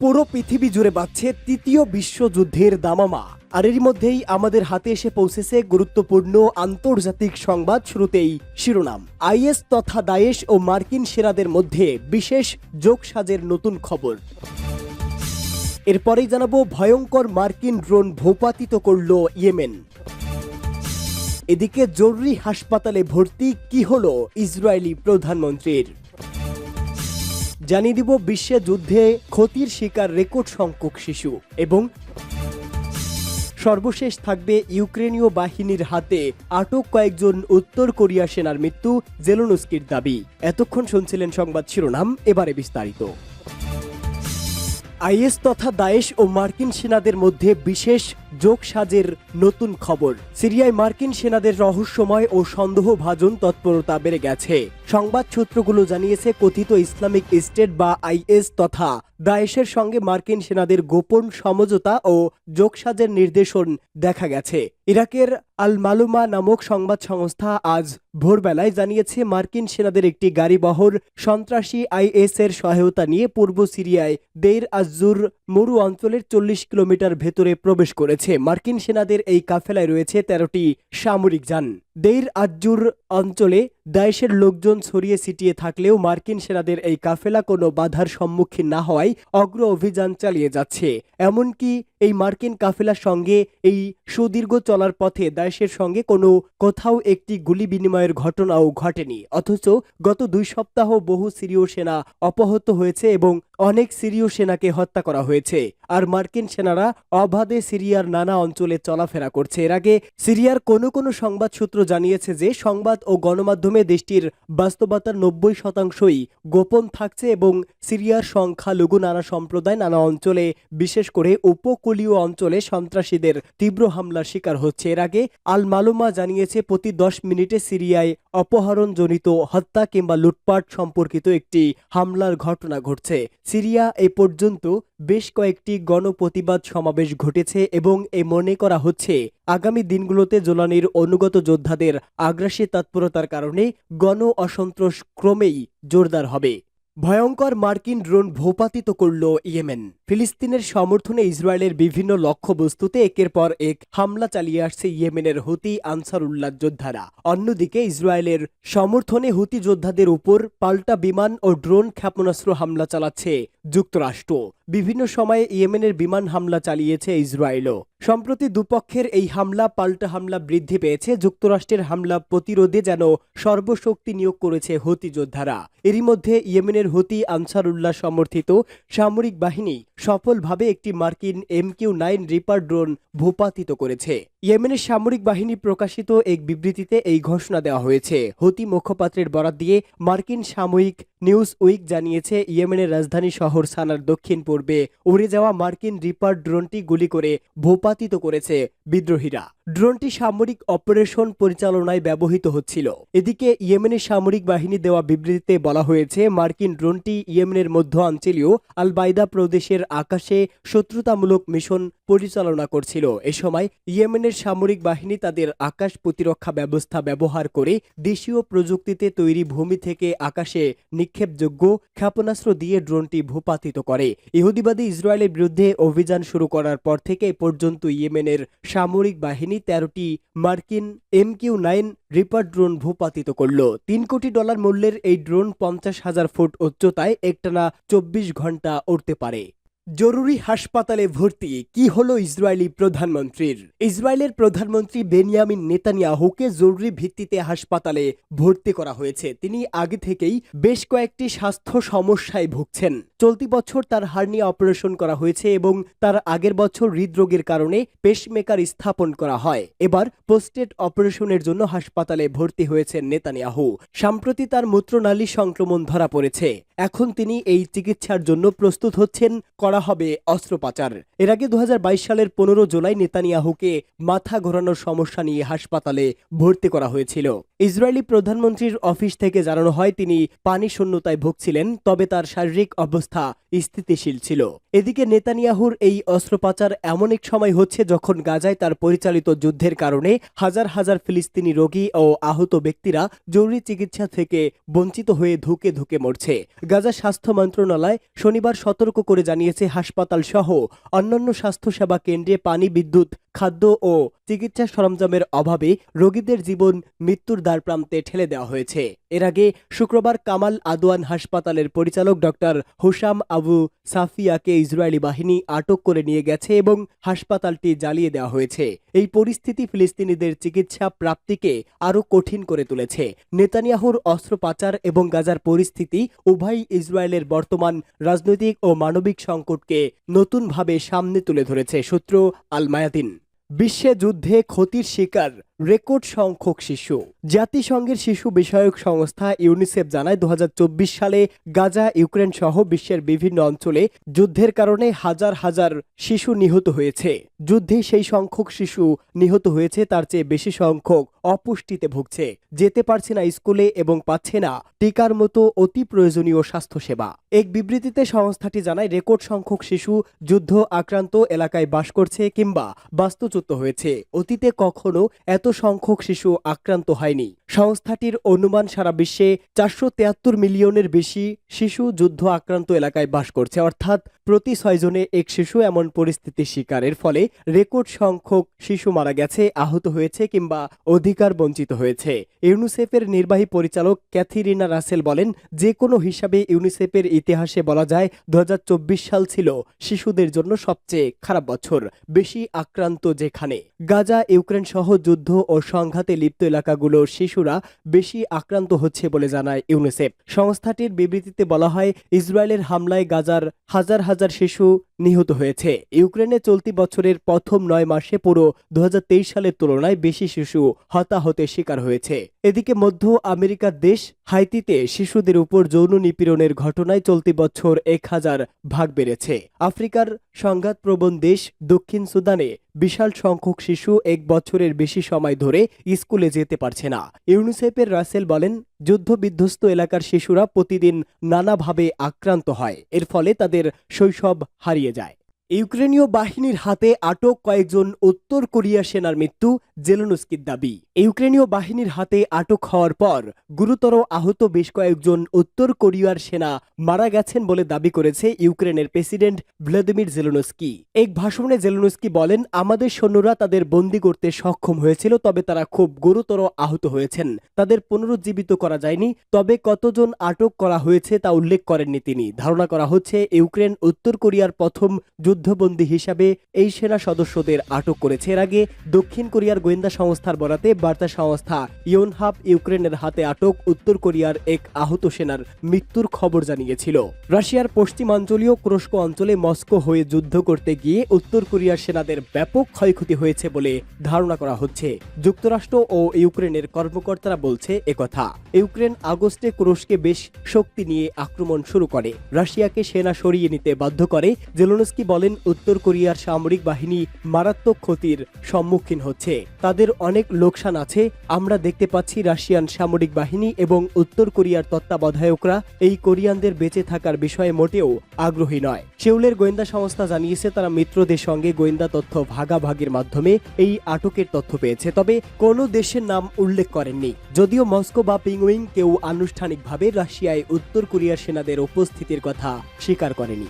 পুরো পৃথিবী জুড়ে বাড়ছে তৃতীয় বিশ্বযুদ্ধের দামামা। আর এরই মধ্যেই আমাদের হাতে এসে পৌঁছেছে গুরুত্বপূর্ণ আন্তর্জাতিক সংবাদ শুরুতেই শিরোনাম। আইএস তথা দায়েশ ও মার্কিন সেরাদের মধ্যে বিশেষ যোগসাজের নতুন খবর। এরপরেই জানাব ভয়ঙ্কর মার্কিন ড্রোন ভূপাতিত করল ইয়েমেন। এদিকে জরুরি হাসপাতালে ভর্তি কি হলো ইসরায়েলি প্রধানমন্ত্রীর? জানিয়ে দিব বিশ্বে যুদ্ধে ক্ষতির শিকার রেকর্ড সংখ্যক শিশু এবং সর্বশেষ থাকবে ইউক্রেনীয় বাহিনীর হাতে আটক কয়েকজন উত্তর কোরিয়া সেনার মৃত্যু, জেলোনস্কির দাবি। এতক্ষণ শুনছিলেন সংবাদ শিরোনাম, এবারে বিস্তারিত। আইএস তথা দায়েশ ও মার্কিন সেনাদের মধ্যে বিশেষ যোগসাজের নতুন খবর। সিরিয়ায় মার্কিন সেনাদের রহস্যময় ও সন্দেহভাজন তৎপরতা বেড়ে গেছে। সংবাদ সূত্রগুলো জানিয়েছে, কথিত ইসলামিক স্টেট বা আইএস তথা দায়েশের সঙ্গে মার্কিন সেনাদের গোপন সমঝোতা ও যোগসাজের নির্দেশন দেখা গেছে। ইরাকের আল মালুমা নামক সংবাদ সংস্থা আজ ভোরবেলায় জানিয়েছে, মার্কিন সেনাদের একটি গাড়িবহর সন্ত্রাসী আইএস এর সহায়তা নিয়ে পূর্ব সিরিয়ায় দেইর আজুর মরু অঞ্চলের চল্লিশ কিলোমিটার ভেতরে প্রবেশ করেছে। মার্কিন সেনাদের এই কাফেলায় রয়েছে তেরোটি সামরিক যান। দেইর আজ্জুর অঞ্চলে দায়েশের লোকজন ছড়িয়ে ছিটিয়ে থাকলেও মার্কিন সেনাদের এই কাফেলা কোনো বাধার সম্মুখীন না হওয়ায় অগ্র অভিযান চালিয়ে যাচ্ছে। এমনকি এই মার্কিন কাফেলার সঙ্গে এই সুদীর্ঘ চলার পথে দায়েশের সঙ্গে কোনো কোথাও একটি গুলি বিনিময়ের ঘটনাও ঘটেনি। অথচ গত দুই সপ্তাহ বহু সিরীয় সেনা অপহত হয়েছে এবং অনেক সিরীয় সেনাকে হত্যা করা হয়েছে। আর মার্কিন সেনারা অবাধে সিরিয়ার নানা অঞ্চলে চলাফেরা করছে। এর আগে সিরিয়ার কোনো কোনো সংবাদ সূত্র জানিয়েছে যে সংবাদ ও গণমাধ্যমে দেশটির বাস্তবতার নব্বই শতাংশই গোপন থাকছে এবং সিরিয়ার সংখ্যালঘু নানা সম্প্রদায়, নানা অঞ্চলে বিশেষ করে উপকূলীয় অঞ্চলে সন্ত্রাসীদের তীব্র হামলার শিকার হচ্ছে। এর আগে আল মালুমা জানিয়েছে, প্রতি দশ মিনিটে সিরিয়ায় অপহরণজনিত হত্যা কিংবা লুটপাট সম্পর্কিত একটি হামলার ঘটনা ঘটছে। সিরিয়া এ পর্যন্ত বেশ কয়েকটি গণপ্রতিবাদ সমাবেশ ঘটেছে এবং এ মনে করা হচ্ছে, আগামী দিনগুলোতে জোলানির অনুগত যোদ্ধাদের আগ্রাসী তৎপরতার কারণে গণ অসন্তোষ ক্রমেই জোরদার হবে। ভয়ঙ্কর মার্কিন ড্রোন ভূপাতিত করল ইয়েমেন। ফিলিস্তিনের সমর্থনে ইসরায়েলের বিভিন্ন লক্ষ্যবস্তুতে একের পর এক হামলা চালিয়ে আসছে ইয়েমেনের হুতি আনসারুল্লাহ যোদ্ধারা। অন্যদিকে ইসরায়েলের সমর্থনে হুতি যোদ্ধাদের উপর পাল্টা বিমান ও ড্রোন ক্ষেপণাস্ত্র হামলা চালাচ্ছে যুক্তরাষ্ট্র। বিভিন্ন সময়ে ইয়েমেনের বিমান হামলা চালিয়েছে ইসরায়েলও। সম্প্রতি দুপক্ষের এই হামলা, পাল্টা হামলা বৃদ্ধি পেয়েছে। যুক্তরাষ্ট্রের হামলা প্রতিরোধে যেন সর্বশক্তি নিয়োগ করেছে হতি যোদ্ধারা। এরই মধ্যে ইয়েমেনের হতি আনসারুল্লাহ সমর্থিত সামরিক বাহিনী সফলভাবে একটি মার্কিন M Q nine Reaper drone ভূপাতিত করেছে। ইয়েমেনের সামরিক বাহিনী প্রকাশিত এক বিবৃতিতে এই ঘোষণা দেওয়া হয়েছে। হতি মুখপাত্রের বরাত দিয়ে মার্কিন সাময়িক নিউজ উইক জানিয়েছে, ইয়েমেনের রাজধানী শহর সানার দক্ষিণ পূর্বে উড়ে যাওয়া মার্কিন রিপার ড্রোনটি গুলি করে ভূপাতিত করেছে বিদ্রোহীরা। ড্রোনটি সামরিক অপারেশন পরিচালনায় ব্যবহৃত হচ্ছিল। এদিকে ইয়েমেনের সামরিক বাহিনী দেওয়া বিবৃতিতে বলা হয়েছে, মার্কিন ড্রোনটি ইয়েমেনের মধ্য অঞ্চলীয় আল বাইদা প্রদেশের আকাশে শত্রুতামূলক মিশন পরিচালনা করছিল। এ সময় ইয়েমেনের সামরিক বাহিনী তাদের আকাশ প্রতিরক্ষা ব্যবস্থা ব্যবহার করে দেশীয় প্রযুক্তিতে তৈরি ভূমি থেকে আকাশে নিক্ষেপযোগ্য ক্ষেপণাস্ত্র দিয়ে ড্রোনটি ভূপাতিত করে। ইহুদিবাদী ইসরায়েলের বিরুদ্ধে অভিযান শুরু করার পর থেকে পর্যন্ত ইয়েমেনের সামরিক বাহিনী তেরোটি মার্কিন M Q nine Reaper drone ভূপাতিত করল। তিন কোটি ডলার মূল্যের এই ড্রোন পঞ্চাশ হাজার ফুট উচ্চতায় একটানা চব্বিশ ঘণ্টা উড়তে পারে। জরুরি হাসপাতালে ভর্তি। কি হলো ইসরায়েলি প্রধানমন্ত্রীর? ইসরায়েলের প্রধানমন্ত্রী বেনিয়ামিন নেতানিয়াহুকে জরুরি ভিত্তিতে হাসপাতালে ভর্তি করা হয়েছে। তিনি আগে থেকেই বেশ কয়েকটি স্বাস্থ্য সমস্যায় ভুগছেন। চলতি বছর তার হার্নিয়া অপারেশন করা হয়েছে এবং তার আগের বছর হৃদরোগের কারণে পেসমেকার স্থাপন করা হয়। এবার পোস্টেড অপারেশনের জন্য হাসপাতালে ভর্তি হয়েছেন নেতানিয়াহু। সম্প্রতি তার মূত্রনালী সংক্রমণ ধরা পড়েছে। এখন তিনি এই চিকিৎসার জন্য প্রস্তুত হচ্ছেন, করা হবে অস্ত্রোপাচার। এর আগে দু হাজার বাইশ সালের পনেরো জুলাই নেতানিয়াহুকে মাথা ঘোরানোর সমস্যা নিয়ে হাসপাতালে ভর্তি করা হয়েছিল। ইসরায়েলি প্রধানমন্ত্রীর অফিস থেকে জানানো হয়, তিনি পানি শূন্যতায় ভুগছিলেন, তবে তার শারীরিক অবস্থা স্থিতিশীল ছিল। এদিকে নেতানিয়াহুর এই অস্ত্রোপচার এমন এক সময় হচ্ছে যখন গাজায় তার পরিচালিত যুদ্ধের কারণে হাজার হাজার ফিলিস্তিনি রোগী ও আহত ব্যক্তিরা জরুরি চিকিৎসা থেকে বঞ্চিত হয়ে ধুকে ধুকে মরছে। গাজা স্বাস্থ্য মন্ত্রণালয় শনিবার সতর্ক করে জানিয়েছে, হাসপাতাল সহ অন্যান্য স্বাস্থ্যসেবা কেন্দ্রে পানি, বিদ্যুৎ, খাদ্য ও চিকিৎসা সরঞ্জামের অভাবে রোগীদের জীবন মৃত্যুর দ্বারপ্রান্তে ঠেলে দেওয়া হয়েছে। এর আগে শুক্রবার কামাল আদওয়ান হাসপাতালের পরিচালক ডক্টর হুসাম আবু সাফিয়াকে ইসরায়েলি বাহিনী আটক করে নিয়ে গেছে এবং হাসপাতালটি জ্বালিয়ে দেওয়া হয়েছে। এই পরিস্থিতি ফিলিস্তিনিদের চিকিৎসা প্রাপ্তিকে আরও কঠিন করে তুলেছে। নেতানিয়াহুর অস্ত্রোপচার এবং গাজার পরিস্থিতি উভয় ইসরায়েলের বর্তমান রাজনৈতিক ও মানবিক সংকটকে নতুনভাবে সামনে তুলে ধরেছে, সূত্র আল মায়াদিন বিশ্বে যুদ্ধে ক্ষতির শিকার রেকর্ড সংখ্যক শিশু। জাতিসংঘের শিশু বিষয়ক সংস্থা ইউনিসেফ জানায় দু সালে গাজা, ইউক্রেন সহ বিশ্বের বিভিন্ন অঞ্চলে যুদ্ধের কারণে হাজার হাজার শিশু নিহত হয়েছে। যুদ্ধে সেই সংখ্যক শিশু নিহত হয়েছে, তার চেয়ে বেশি সংখ্যক অপুষ্টিতে ভুগছে। যেতে পারছে না স্কুলে এবং পাচ্ছে না টিকার মতো অতি প্রয়োজনীয় স্বাস্থ্যসেবা। এক বিবৃতিতে সংস্থাটি জানায়, রেকর্ড সংখ্যক শিশু যুদ্ধ আক্রান্ত এলাকায় বাস করছে কিংবা বাস্তুচ্যুত হয়েছে। অতীতে কখনো এত সংখ্যক শিশু আক্রান্ত হয়নি। সংস্থাটির অনুমান সারা বিশ্বে চারশো তেয়াত্তর মিলিয়নের বেশি শিশু যুদ্ধ আক্রান্ত এলাকায় বাস করছে। অর্থাৎ প্রতি ছয়জনে এক শিশু এমন পরিস্থিতির শিকারের ফলে রেকর্ড সংখ্যক শিশু মারা গেছে, আহত হয়েছে কিংবা অধিকার বঞ্চিত হয়েছে। ইউনিসেফের নির্বাহী পরিচালক ক্যাথিরিনা রাসেল বলেন যে কোনো হিসাবে ইউনিসেফের ইতিহাসে বলা যায় দু হাজার চব্বিশ সাল ছিল শিশুদের জন্য সবচেয়ে খারাপ বছর, বেশি আক্রান্ত যেখানে। গাজা ইউক্রেন সহ যুদ্ধ ও সংঘাতে লিপ্ত এলাকাগুলোর শিশুরা বেশি আক্রান্ত হচ্ছে বলে জানায় ইউনিসেফ। সংস্থাটির বিবৃতিতে বলা হয়, ইসরায়েলের হামলায় গাজার হাজার হাজার শিশু নিহত হয়েছে। ইউক্রেনে চলতি বছরের প্রথম নয় মাসে পুরো দু হাজার তেইশ সালের তুলনায় বেশি শিশু হতাহতের শিকার হয়েছে। এদিকে মধ্য আমেরিকার দেশ হাইতিতে শিশুদের উপর যৌন নিপীড়নের ঘটনায় চলতি বছর এক হাজার ভাগ বেড়েছে। আফ্রিকার সংঘাতপ্রবণ দেশ দক্ষিণ সুদানে বিশাল সংখ্যক শিশু এক বছরের বেশি সময় ধরে স্কুলে যেতে পারছে না। ইউনিসেফের রাসেল বলেন যুদ্ধ বিধ্বস্ত এলাকার শিশুরা প্রতিদিন নানাভাবে আক্রান্ত হয়। এর ফলে তাদের শৈশব হারিয়ে যায়। ইউক্রেনীয় বাহিনীর হাতে আটক কয়েকজন উত্তর কোরিয়া সেনার মৃত্যু জেলোনস্কির দাবি। ইউক্রেনীয় বাহিনীর হাতে আটক হওয়ার পর গুরুতর আহত বেশ কয়েকজন উত্তর কোরিয়ার সেনা মারা গেছেন বলে দাবি করেছে ইউক্রেনের প্রেসিডেন্ট ভ্লাদিমির জেলোনস্কি। এক ভাষণে জেলোনস্কি বলেন, আমাদের সৈন্যরা তাদের বন্দী করতে সক্ষম হয়েছিল, তবে তারা খুব গুরুতর আহত হয়েছেন। তাদের পুনরুজ্জীবিত করা যায়নি, তবে কতজন আটক করা হয়েছে তা উল্লেখ করেননি তিনি। ধারণা করা হচ্ছে, ইউক্রেন উত্তর কোরিয়ার প্রথম যুদ্ধবন্দী হিসাবে এই সেনা সদস্যদের আটক করেছে। এর আগে দক্ষিণ কোরিয়ার গোয়েন্দা সংস্থার বরাতে বার্তা সংস্থা ইয়োনহাব ইউক্রেনের হাতে আটক উত্তর কোরিয়ার এক আহত সেনার মৃত্যুর খবর জানিয়েছিল। রাশিয়ার পশ্চিমাঞ্চলীয় ক্রস্ক অঞ্চলে মস্কো হয়ে যুদ্ধ করতে গিয়ে উত্তর কোরিয়ার সেনাদের ব্যাপক ক্ষয়ক্ষতি হয়েছে বলে ধারণা করা হচ্ছে। যুক্তরাষ্ট্র ও ইউক্রেনের কর্মকর্তারা বলছে একথা ইউক্রেন আগস্টে ক্রোশকে বেশ শক্তি নিয়ে আক্রমণ শুরু করে। রাশিয়াকে সেনা সরিয়ে নিতে বাধ্য করে, জেলোনস্কি বলেন, উত্তর কোরিয়ার সামরিক বাহিনী মারাত্মক ক্ষতির সম্মুখীন হচ্ছে। তাদের অনেক লোকসান আছে। আমরা দেখতে পাচ্ছি রাশিয়ান সামরিক বাহিনী এবং উত্তর কোরিয়ার তত্ত্বাবধায়করা এই কোরিয়ানদের বেঁচে থাকার বিষয়ে মোটেও আগ্রহী নয়। সেউলের গোয়েন্দা সংস্থা জানিয়েছে, তারা মিত্রদের সঙ্গে গোয়েন্দা তথ্য ভাগাভাগির মাধ্যমে এই আটকের তথ্য পেয়েছে। তবে কোনো দেশের নাম উল্লেখ করেননি। যদিও মস্কো বা পিংউইং কেউ আনুষ্ঠানিকভাবে রাশিয়ায় উত্তর কোরিয়ার সেনাদের উপস্থিতির কথা স্বীকার করেনি।